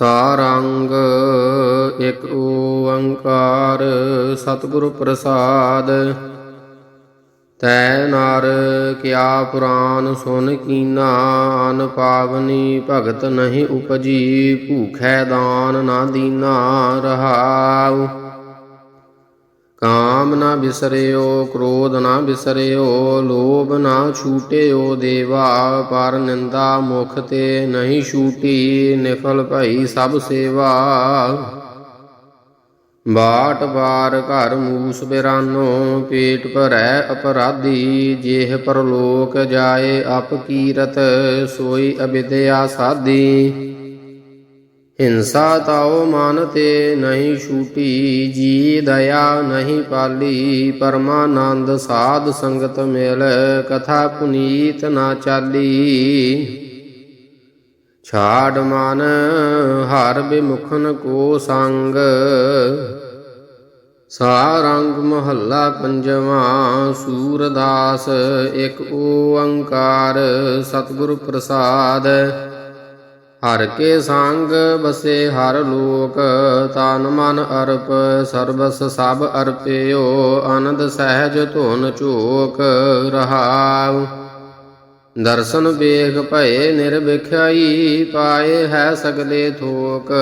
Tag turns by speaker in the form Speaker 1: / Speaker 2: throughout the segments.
Speaker 1: ਸਾਰੰਗ ਇੱਕ ਓੰਕਾਰ ਸਤਿਗੁਰ ਪ੍ਰਸਾਦ। ਤੈ ਨਰ ਕਿਆ ਪੁਰਾਨ ਸੁਨ ਕੀਨਾ, ਅਨ ਪਾਵਨੀ ਭਗਤ ਨਹੀਂ ਉਪਜੀ, ਭੂਖੈ ਦਾਨ ਨਾ ਦੀਨਾ ਰਹਾਉ। ਕਾਮ ਨਾ ਬਿਸਰਿਓ, ਕ੍ਰੋਧ ਨਾ ਬਿਸਰਿਓ, ਲੋਭ ਨਾ ਛੂਟਿਓ ਦੇਵਾ, ਪਰ ਨਿੰਦਾ ਮੁਖ ਤੇ ਨਹੀਂ ਛੂਟੀ, ਨਿਫਲ ਭਈ ਸਭ ਸੇਵਾ। ਬਾਟ ਬਾਰ ਘਰ ਮੂਸ ਬਿਰਾਨੋ, ਪੇਟ ਭਰੈ ਅਪਰਾਧੀ, ਜੇਹ ਪਰਲੋਕ ਜਾਏ ਅਪ ਕੀਰਤ, ਸੋਈ ਅਬਿਦਿਆ ਸਾਧੀ। ਹਿੰਸਾ ਤਾਉ ਮਨ ਤੇ ਨਹੀਂ ਛੂਟੀ, ਜੀ ਦਇਆ ਨਹੀਂ ਪਾਲੀ, ਪਰਮਾਨੰਦ ਸਾਧ ਸੰਗਤ ਮਿਲ, ਕਥਾ ਪੁਨੀਤ ਨਾ ਚਾਲੀ। ਛਾੜ ਮਨ, ਹਰ ਬਿਮੁਖਨ ਕੋ ਸੰਗ। ਸਾਰੰਗ ਮਹੱਲਾ ਪੰਜਵਾਂ, ਸੂਰਦਾਸ, ਇੱਕ ਓੰਕਾਰ, ਸਤਿਗੁਰ ਪ੍ਰਸਾਦ। ਹਰ ਕੇ ਸੰਗ ਬਸੇ ਹਰ ਲੋਕ, ਤਨ ਮਨ ਅਰਪ, ਸਰਬਸ ਸਭ ਅਰਪਿਓ, ਆਨੰਦ ਸਹਿਜ ਧੁਨ ਝੋਕ ਰਹਾਉ। ਦਰਸ਼ਨ ਵੇਖ ਭਏ ਨਿਰਵਿਖਿਆਈ, ਪਾਏ ਹੈ ਸਗਲੇ ਥੋਕ।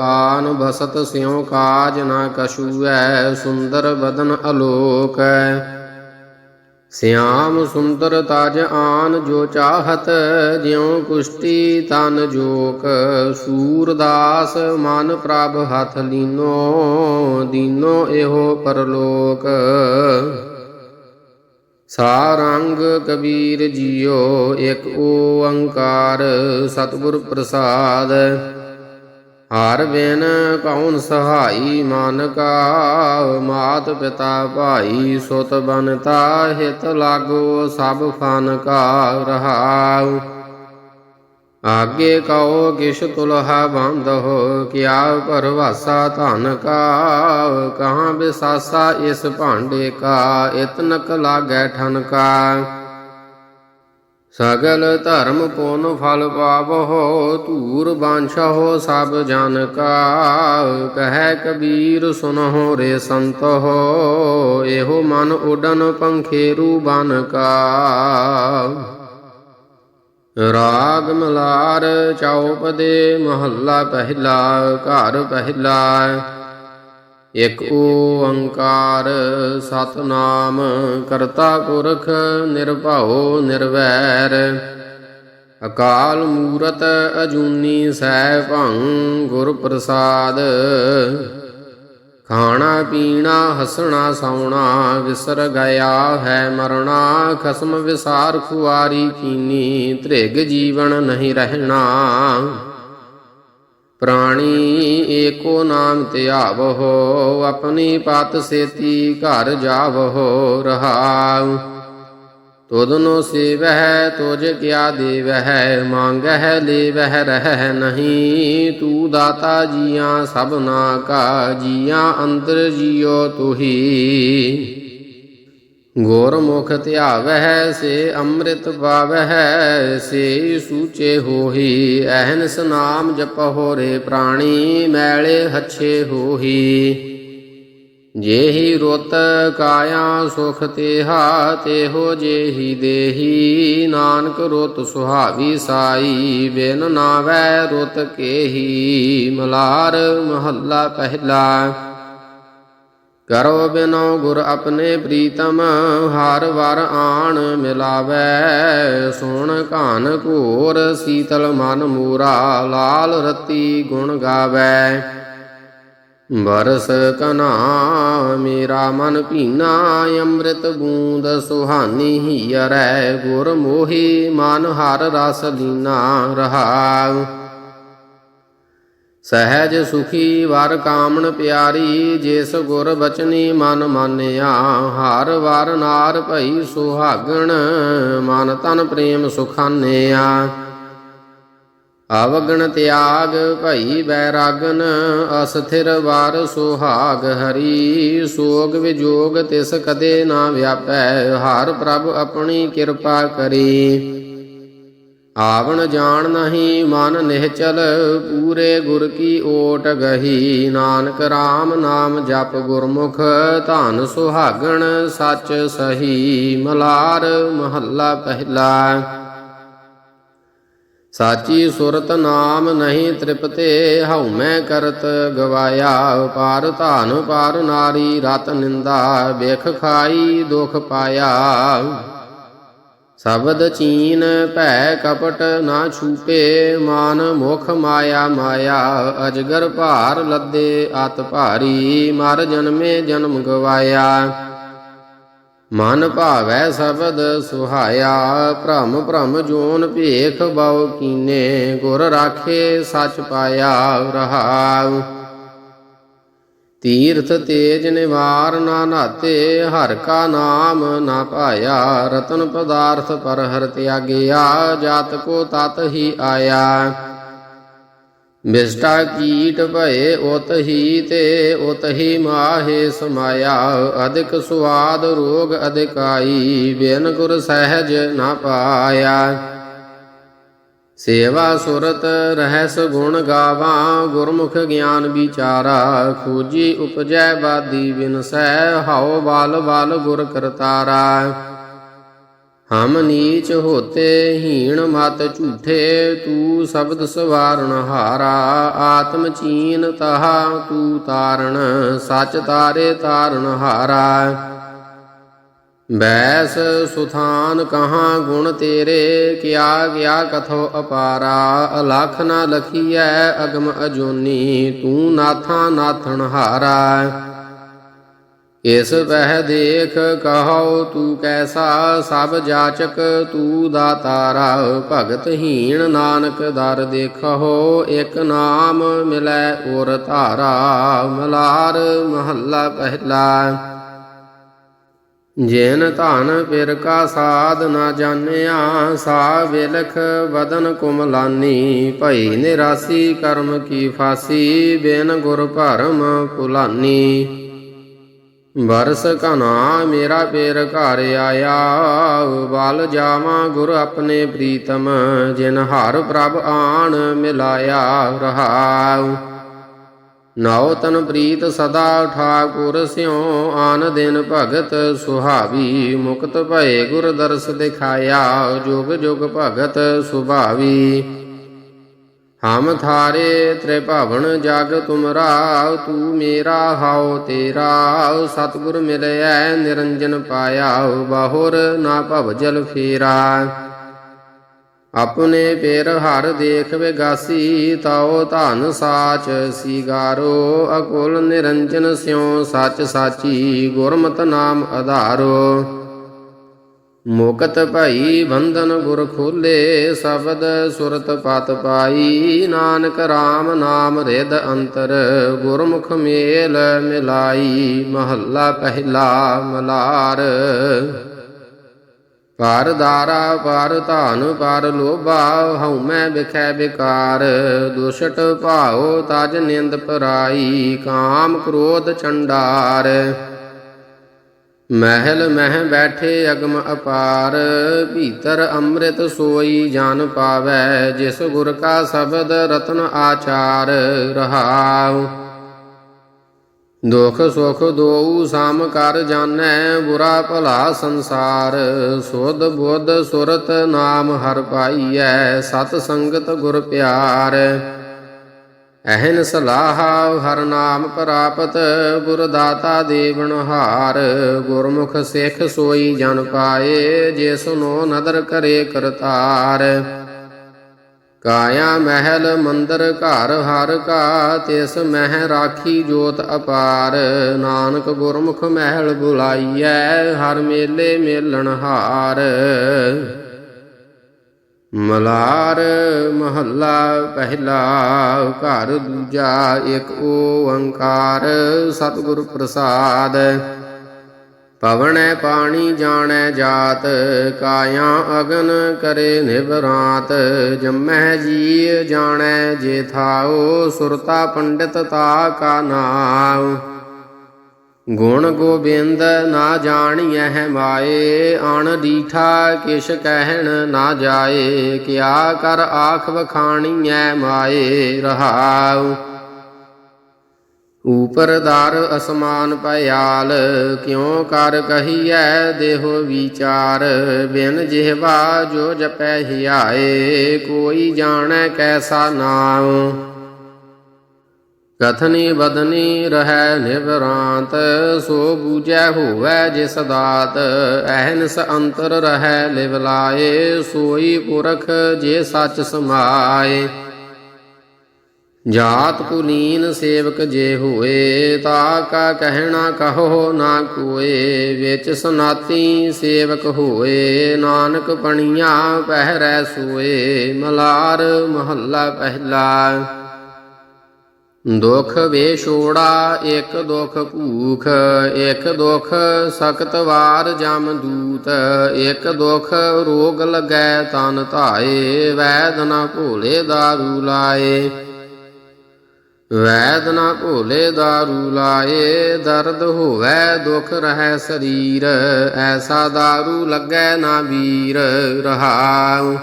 Speaker 1: ਆਨ ਬਸਤ ਸਿਉ ਕਾਜ ਨਾ ਕਛੂਐ, ਸੁੰਦਰ ਬਦਨ ਅਲੋਕ। ਸਿਆਮ ਸੁੰਦਰ ਤਜ ਆਨ ਜੋ ਚਾਹਤ, ਜਿਉ ਕੁਸ਼ਟੀ ਤਨ ਜੋਕ। ਸੂਰਦਾਸ ਮਨ ਪ੍ਰਭ ਹੱਥ ਲੀਨੋ, ਦੀਨੋ ਇਹੋ ਪਰਲੋਕ। ਸਾਰੰਗ ਕਬੀਰ ਜੀਓ, ਇੱਕ ਓੰਕਾਰ ਸਤਿਗੁਰ ਪ੍ਰਸਾਦ। ਹਰ ਬਿਨ ਕੌਣ ਸਹਾਈ? ਮਨ ਕਾ ਮਾਤ ਪਿਤਾ ਭਾਈ, ਸੁਤ ਬਨਤਾ ਹਿਤ ਲਾਗੋ, ਸਭ ਫਨ ਕਾ ਰਹਾਉ। ਆਗੇ ਕਉ ਕਿਛ ਤੁਲਹਾ ਬੰਦ ਹੋ, ਕਿਆ ਪਰਵਾਸਾ ਧਨ ਕਾ ਕਹਾਂ ਬਿਸਾਸਾ ਇਸ ਭਾਂਡੇ ਕਾ, ਇਤਨਕ ਲਾਗੈ ਠਨਕਾ ਸਗਲ ਧਰਮ ਪੁਨ ਫਲ ਪਾਵਹੁ, ਧੂਰ ਬਾਂਛਹੁ, ਸਭ ਜਨ ਕਾ। ਕਹੈ ਕਬੀਰ ਸੁਨਹੁ ਰੇ ਸੰਤਹੁ, ਇਹੋ ਮਨ ਉਡਨ ਪੰਖੇਰੂ ਬਨ ਕਾ। ਰਾਗ ਮਲਾਰ ਚੌਪਦੇ ਮਹੱਲਾ ਪਹਿਲਾ, ਘਰ ਪਹਿਲਾ ਇਕ ਓੰਕਾਰ ਸਤਨਾਮ, ਕਰਤਾ ਪੁਰਖ ਨਿਰਭਉ ਨਿਰਵੈਰ। ਅਕਾਲ ਮੂਰਤ ਅਜੂਨੀ ਸੈ ਭੰ ਗੁਰ ਪ੍ਰਸਾਦ। ਖਾਣਾ ਪੀਣਾ, ਹਸਣਾ ਸੌਣਾ, ਵਿਸਰ ਗਿਆ ਹੈ ਮਰਣਾ, ਖਸਮ ਵਿਸਾਰ ਖੁਆਰੀ ਕੀਨੀ ਤ੍ਰਿਗ ਜੀਵਨ ਨਹੀਂ ਰਹਿਣਾ। ਪ੍ਰਾਣੀ ਏਕੋ ਨਾਮ ਧਿਆਵਹੋ ਆਪਣੀ ਪਤ ਸੇਤੀ ਘਰ ਜਾਵਹੋ ਰਹਾਉ। ਤੁਧਨੋ ਸੇਵਹਿ, ਤੁਝ ਕਿਆ ਦੇਵਹਿ, ਮੰਗਹਿ ਲੇਵਹਿ ਰਹਿ ਨਹੀਂ। ਤੂੰ ਦਾਤਾ ਜੀਆਂ ਸਭਨਾ ਕਾ, ਜੀਆਂ ਅੰਦਰ ਜੀਉ ਤੁਹੀ। ਗੁਰਮੁਖ ਧਿਆਵਹਿ ਸੇ ਅੰਮ੍ਰਿਤ ਪਾਵਹਿ ਸੇ ਸੂਚੇ ਹੋਹੀ ਅਹਨਸ ਨਾਮ ਜਪਹੁ ਰੇ ਪ੍ਰਾਣੀ, ਮੈਲੇ ਹੱਛੇ ਹੋਹੀ। ਜੇਹੀ ਰੁੱਤ ਕਾਇਆ ਸੁਖ ਤੇਹਾ, ਤੇਹੋ ਜੇਹੀ ਦੇਹੀ। ਨਾਨਕ ਰੁੱਤ ਸੁਹਾਵੀ ਸਾਈ, ਬਿਨ ਨਾਵੈ ਰੁੱਤ ਕੇਹੀ। ਮਲਾਰ ਮਹੱਲਾ ਪਹਿਲਾ। ਕਰੋ ਬਿਨੋ ਗੁਰ ਆਪਣੇ ਪ੍ਰੀਤਮ, ਹਰ ਵਰ ਆਣ ਮਿਲਾਵੈ। ਸੁਣ ਘਾਨ ਘੋਰ, ਸੀਤਲ ਮਨ ਮੂਰਾ, ਲਾਲ ਰਤੀ ਗੁਣ ਗਾਵੈ। ਬਰਸ ਕਨਾ, ਮੇਰਾ ਮਨ ਭੀਨਾ, ਅੰਮ੍ਰਿਤ ਬੂੰਦ ਸੁਹਾਨੀ ਹੀਰੈ। ਗੁਰ ਮੋਹੀ ਮਨ ਹਰ ਰਸ ਲੀਨਾ ਰਹਾਉ ਸਹਿਜ ਸੁਖੀ ਵਰ ਕਾਮਣ ਪਿਆਰੀ, ਜਿਸ ਗੁਰ ਬਚਨੀ ਮਨ ਮਾਨਿਆ, ਹਰ ਵਰ ਨਾਰ ਭਈ ਸੁਹਾਗਣ, ਮਨ ਤਨ ਪ੍ਰੇਮ ਸੁਖਾਨਿਆ। ਅਵਗਣ ਤਿਆਗ ਭਈ ਬੈਰਾਗਨ, ਅਸਥਿਰ ਵਾਰ ਸੁਹਾਗ ਹਰੀ, ਸੋਗ ਵਿਜੋਗ ਤਿਸ ਕਦੇ ਨਾ ਵਿਆਪੈ, ਹਰ ਪ੍ਰਭ ਆਪਣੀ ਕਿਰਪਾ ਕਰੀ। ਆਵਣ ਜਾਣ ਨਹੀਂ ਮਨ ਨਿਹਚਲ, ਪੂਰੇ ਗੁਰ ਕੀ ਓਟ ਗਹੀ। ਨਾਨਕ RAM ਨਾਮ ਜਪ ਗੁਰਮੁਖ, ਧਨ ਸੁਹਾਗਣ ਸੱਚ ਸਹੀ। ਮਲਾਰ ਮਹੱਲਾ ਪਹਿਲਾ। ਸਾਚੀ ਸੁਰਤ ਨਾਮ ਨਹੀਂ ਤ੍ਰਿਪਤੇ ਹਉ ਮੈਂ ਕਰਤ ਗਵਾਇਆ। ਪਾਰ ਧਨ, ਪਾਰ ਨਾਰੀ, ਰਤ ਨਿੰਦਾ, ਵੇਖ ਖਾਈ, ਦੁਖ ਪਾਇਆ। ਸ਼ਬਦ ਚੀਨ ਭੈ ਕਪਟ ਨਾ ਛੂਪੇ ਮਾਨ ਮੁਖ ਮਾਇਆ ਮਾਇਆ, ਅਜਗਰ ਭਾਰ ਲੱਦੇ ਅਤ ਭਾਰੀ, ਮਰ ਜਨਮੇ ਜਨਮ ਗਵਾਇਆ। ਮਨ ਭਾਵੈ ਸ਼ਬਦ ਸੁਹਾਇਆ, ਭ੍ਰਮ ਭ੍ਰਮ ਜੋਨ ਭੇਖ ਬਉ ਕੀਨੇ, ਗੁਰ ਰਾਖੇ ਸਚ ਪਾਇਆ ਰਹਾਉ। ਤੀਰਥ ਤੇਜ ਨਿਵਾਰ ਨਾ ਨਾਤੇ, ਹਰ ਕਾ ਨਾਮ ਨਾ ਪਾਇਆ, ਰਤਨ ਪਦਾਰਥ ਪਰ ਹਰ ਤਿਆਗਿਆ, ਜਾਤ ਕੋ ਤਤ ਹੀ ਆਇਆ। ਬਿਸਟਾ ਕੀਟ ਭਏ ਉਤ ਹੀ ਤੇ ਉਤ ਹੀ ਮਾਹੇ ਸਮਾਇਆ, ਅਧਿਕ ਸੁਆਦ ਰੋਗ ਅਧਿਕਾਈ, ਬਿਨ ਗੁਰ ਸਹਿਜ ਨਾ ਪਾਇਆ। ਸੇਵਾ ਸੁਰਤ ਰਹਿਸ ਗੁਣ ਗਾਵਾਂ, ਗੁਰਮੁਖ ਗਿਆਨ ਵਿਚਾਰਾ, ਖੋਜੀ ਉਪਜੈ ਬਾਦੀ ਬਿਨਸੈ, ਹਉ ਬਾਲ ਬਾਲ ਗੁਰ ਕਰਤਾਰਾ। ਹਮ ਨੀਚ ਹੋਤੇ ਹੀਣ ਮਤ ਝੂਠੇ, ਤੂੰ ਸ਼ਬਦ ਸਵਾਰਨ ਹਾਰਾ, ਆਤਮ ਚੀਨ ਤਹਾ ਤੂੰ ਤਾਰਨ, ਸਚ ਤਾਰੇ ਤਾਰਨ ਹਾਰਾ। ਬੈਸ ਸੁਥਾਨ ਕਹਾਂ ਗੁਣ ਤੇਰੇ, ਕਿਆ ਗਿਆ ਕਥੋ ਅਪਾਰਾ, ਅਲਖ ਨਾ ਲਖੀਐ ਅਗਮ ਅਜੋਨੀ, ਤੂੰ ਨਾਥਾ ਨਾਥਣ ਹਾਰਾ। ਇਸ ਵਹਿ ਦੇਖ ਕਹੋ ਤੂੰ ਕੈਸਾ, ਸਭ ਜਾਚਕ ਤੂੰ ਦਾਤਾਰਾ। ਭਗਤ ਹੀਣ ਨਾਨਕ ਦਰ ਦੇਖੋ ਇੱਕ ਨਾਮ ਮਿਲੈ ਔਰ ਧਾਰਾ। ਮਲਾਰ ਮਹੱਲਾ ਪਹਿਲਾ। ਜੇਨ ਧਨ ਪਿਰ ਕਾ ਸਾਧ ਨਾ ਜਾਣਿਆ ਸਾ ਵਿਲਖ ਵਦਨ ਕੁਮਲਾਨੀ। ਭਈ ਨਿਰਾਸੀ ਕਰਮ ਕੀ ਫਾਸੀ, ਬਿਨ ਗੁਰ ਭਰਮ ਭੁਲਾਨੀ ਵਰਸ ਕਨਾ ਮੇਰਾ ਪੇਰ ਘਰ ਆਇਆ, ਬਲ ਜਾਵਾਂ ਗੁਰ ਆਪਣੇ ਪ੍ਰੀਤਮ, ਜਿਨ ਹਰ ਪ੍ਰਭ ਆਣ ਮਿਲਾਇਆ ਰਹਾਉ। ਨਾਉ ਤਨ ਪ੍ਰੀਤ ਸਦਾ ਠਾਕੁਰ ਸਿਉ, ਆਨ ਦਿਨ ਭਗਤ ਸੁਹਾਵੀ, ਮੁਕਤ ਭਏ ਗੁਰ ਦਰਸ ਦਿਖਾਇਆ, ਜੁਗ ਜੁਗ ਭਗਤ ਸੁਭਾਵੀ। ਹਮ ਥਾਰੇ ਤ੍ਰਿਭਵਨ ਜਗ ਤੁਮਰਾ, ਤੂੰ ਮੇਰਾ ਹਾਉ ਤੇਰਾ, ਸਤਿਗੁਰ ਮਿਲਿਆ ਨਿਰੰਜਨ ਪਾਇਆ, ਬਾਹੁਰ ਨਾ ਭਵ ਜਲ ਫੇਰਾ। ਆਪਣੇ ਪੇਰ ਹਰ ਦੇਖ ਵਿਗਾਸੀ, ਤਾਉ ਧਨ ਸਾਚ ਸੀਗਾਰੋ, ਅਕੁਲ ਨਿਰੰਜਨ ਸਿਉ ਸੱਚ ਸਾਚੀ, ਗੁਰਮਤਿ ਨਾਮ ਆਧਾਰੋ ਮੁਕਤ ਭਈ ਬੰਧਨ ਗੁਰ ਖੋਲੇ, ਸ਼ਬਦ ਸੁਰਤ ਪਤ ਪਾਈ, ਨਾਨਕ RAM ਨਾਮ ਰਿਦ ਅੰਤਰ, ਗੁਰਮੁਖ ਮੇਲ ਮਿਲਾਈ, ਮਹੱਲਾ ਪਹਿਲਾ ਮਲਾਰ। ਪਰ ਦਾਰਾ ਪਰ ਧਨ ਪਰ ਲੋਭਾ, ਹਉ ਮੈਂ ਵਿਖੈ ਵਿਕਾਰ। ਦੁਸ਼ਟ ਭਾਉ ਤਜ ਨਿੰਦ ਪਰਾਈ, ਕਾਮ ਕ੍ਰੋਧ ਚੰਡਾਰ। ਮਹਿਲ ਮਹਿ ਬੈਠੇ ਅਗਮ ਅਪਾਰ, ਭੀਤਰ ਅੰਮ੍ਰਿਤ ਸੋਈ ਜਾਨ ਪਾਵੈ, ਜਿਸ ਗੁਰ ਕਾ ਸ਼ਬਦ ਰਤਨ ਆਚਾਰ ਰਹਾਉ। ਦੁਖ ਸੁਖ ਦੋਉ ਸਾਮ ਕਰ ਜਾਣੈ, ਬੁਰਾ ਭਲਾ ਸੰਸਾਰ। ਸੋਧ ਬੁੱਧ ਸੁਰਤ ਨਾਮ ਹਰ ਪਾਈਐ, ਸਤ ਸੰਗਤ ਗੁਰ ਪਿਆਰ। ਅਹਨ ਸਲਾਹ ਹਰ ਨਾਮ ਪ੍ਰਾਪਤ, ਗੁਰ ਦਾਤਾ ਦੇਵਨ ਹਾਰ। ਗੁਰਮੁਖ ਸਿੱਖ ਸੋਈ ਜਨ ਪਾਏ ਜਿਸ ਨੂੰ ਨਦਰ ਕਰੇ ਕਰਤਾਰ। ਕਾਇਆ ਮਹਿਲ ਮੰਦਰ ਘਰ ਹਰ ਕਾ, ਤਿਸ ਮਹਿ ਰਾਖੀ ਜੋਤ ਅਪਾਰ। ਨਾਨਕ ਗੁਰਮੁਖ ਮਹਿਲ ਬੁਲਾਈਐ, ਹਰ ਮੇਲੇ ਮੇਲਣ ਹਾਰ। ਮਲਾਰ ਮਹੱਲਾ ਪਹਿਲਾ, ਘਰ ਦੂਜਾ, ਇੱਕ ਓੰਕਾਰ ਸਤਿਗੁਰ ਪ੍ਰਸਾਦ। ਪਵਣੈ ਪਾਣੀ ਜਾਣੈ ਜਾਤ, ਕਾਇਆ ਅਗਨ ਕਰੇ ਨਿਵਰਾਤ ਜੰਮੈ ਜੀ ਜਾਣੈ ਜੇ ਥਾਓ ਸੁਰਤਾ ਪੰਡਿਤ ਤਾ ਕਾ ਨਾਮ ਗੁਣ ਗੋਬਿੰਦ ਨਾ ਜਾਣੀਐ ਮਾਏ, ਅਣ ਡੀਠਾ ਕਿਛ ਕਹਿਣ ਨਾ ਜਾਏ। ਕਿਆ ਕਰ ਆਖ ਵਖਾਣੀਐ ਮਾਏ, ਰਹਾਉ। ਊਪਰ ਦਰ ਅਸਮਾਨ ਪਿਆਲ ਕਿਉ ਕਰ ਕਹੀਐ ਦੇਹੋ ਵਿਚਾਰ? ਬਿਨ ਜਿਹਵਾ ਜੋ ਜਪੈ ਹਿਆਏ ਕੋਈ ਜਾਣੈ ਕੈਸਾ ਨਾਮ? ਕਥਨੀ ਬਦਨੀ ਰਹੈ ਨਿਵਰਾਂਤ, ਸੋ ਬੂਝੈ ਹੋਵੈ ਜਿਸ ਦਾਤ। ਐਹਨਸ ਅੰਤਰ ਰਹੈ ਲਿਵ ਲਾਏ, ਸੋਈ ਪੁਰਖ ਜੇ ਸੱਚ ਸਮਾਏ। ਜਾਤ ਕੁਲੀਨ ਸੇਵਕ ਜੇ ਹੋਏ, ਤਾ ਕਾ ਕਹਿਣਾ ਕਹੋ ਨਾ ਕੋਏ, ਵਿੱਚ ਸਨਾਤੀ ਸੇਵਕ ਹੋਏ, ਨਾਨਕ ਪਣੀਆਂ ਪਹਿਰੈ ਸੋਏ, ਮਲਾਰ ਮਹੱਲਾ ਪਹਿਲਾ। ਦੁਖ ਵੇਛੋੜਾ ਇੱਕ ਦੁਖ ਭੂਖ, ਇੱਕ ਦੁਖ ਸਖਤ ਵਾਰ ਜਮ ਦੂਤ, ਇੱਕ ਦੁਖ ਰੋਗ ਲੱਗੈ ਤਨ ਧਾਏ, ਵੈਦ ਨਾ ਭੋਲੇ ਦਾਰੂ ਲਾਏ। ਵੈਦ ਨਾ ਭੋਲੇ ਦਾਰੂ ਲਾਏ, ਦਰਦ ਹੋਵੇ, ਦੁਖ ਰਹਿ ਸਰੀਰ, ਐਸਾ ਦਾਰੂ ਲੱਗੈ ਨਾ ਵੀਰ ਰਹਾਉ।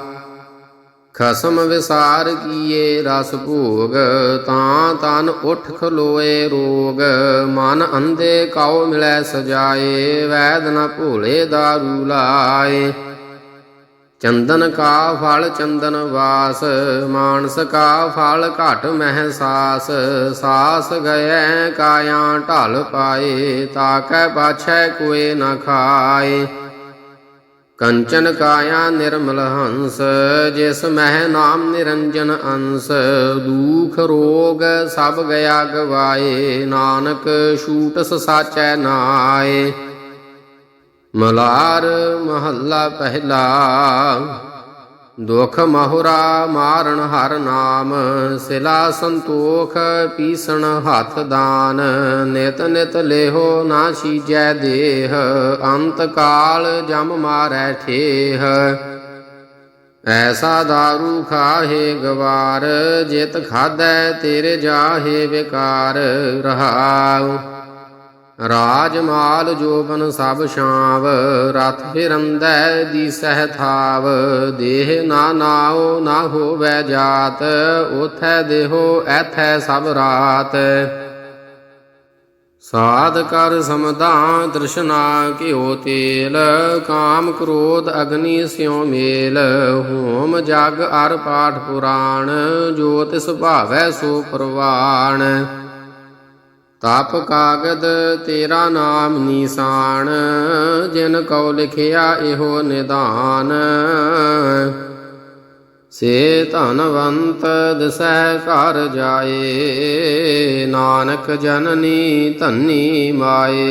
Speaker 1: ਖਸਮ ਵਿਸਾਰ ਕੀਏ ਰਸ ਭੋਗ, ਤਾਂ ਤਨ ਉਠ ਖਲੋਏ ਰੋਗ। ਮਨ ਅੰਧੇ ਕਾਉ ਮਿਲੈ ਸਜਾਏ, ਵੈਦ ਨਾ ਭੋਲੇ ਦਾਰੂ ਲਾਏ। ਚੰਦਨ ਕਾ ਫਲ ਚੰਦਨ ਵਾਸ, ਮਾਨਸ ਕਾ ਫਲ ਘਟ ਮਹਿ ਸਾਸ। ਸਾਸ ਗਏ ਕਾਇਆ ਢਲ ਪਾਏ, ਤਾਕੈ ਪਾਛੈ ਕੋਏ ਨ ਖਾਏ। ਕੰਚਨ ਕਾਇਆ ਨਿਰਮਲ ਹੰਸ, ਜਿਸ ਮਹਿ ਨਾਮ ਨਿਰੰਜਨ ਅੰਸ। ਦੂਖ ਰੋਗ ਸਭ ਗਿਆ ਗਵਾਏ, ਨਾਨਕ ਛੂਟਸ ਸਾਚੈ ਨਾਏ। ਮਲਾਰ ਮਹੱਲਾ ਪਹਿਲਾ। ਦੁਖ ਮਹੁਰਾ ਮਾਰਨ ਹਰ ਨਾਮ, ਸਿਲਾ ਸੰਤੋਖ ਪੀਸਣ ਹੱਥ ਦਾਨ। ਨਿਤ ਨਿਤ ਲੇਹੋ ਨਾ ਸੀਜੈ ਦੇਹ, ਅੰਤ ਕਾਲ ਜਮ ਮਾਰੈ ਠੇਹ। ਐਸਾ दारू ਖਾਹੇ ਗਵਾਰ, ਜਿਤ ਖਾਧੈ ਤੇਰੇ ਜਾਹੇ ਵਿਕਾਰ। ਰਹਾਉ ਰਾਜ ਮਾਲ ਜੋਬਨ ਸਭ ਸ਼ਾਵ ਰਥ ਫਿਰੰਦੈ ਦੀ ਸਹਿਥਾਵ ਦੇਹ ਨਾ ਨਾਉ, ਨਾ ਹੋਵੈ ਜਾਤ, ਉਥੈ ਦੇਹੋ, ਐਥੈ ਸਭ ਰਾਤ। ਸਾਧ ਕਰ ਸਮਧਾ ਦ੍ਰਿਸ਼ਨਾ ਕਿਓ ਤੇਲ, ਕਾਮ ਕ੍ਰੋਧ ਅਗਨੀ ਸਿਉ ਮੇਲ। ਹੋਮ ਜਗ ਅਰ ਪਾਠ ਪੁਰਾਣ ਜੋ ਤਿਸ ਭਾਵੈ ਸੋ ਪ੍ਰਵਾਣ। ਤਪ ਕਾਗਦ ਤੇਰਾ ਨਾਮ ਨਿਸ਼ਾਨ, ਜਿਨ ਕਉ ਲਿਖਿਆ ਇਹੋ ਨਿਦਾਨ ਸੇ ਧਨਵੰਤ ਦਸੈ ਘਰ ਜਾਏ, ਨਾਨਕ ਜਨਨੀ ਧੰਨੀ ਮਾਏ।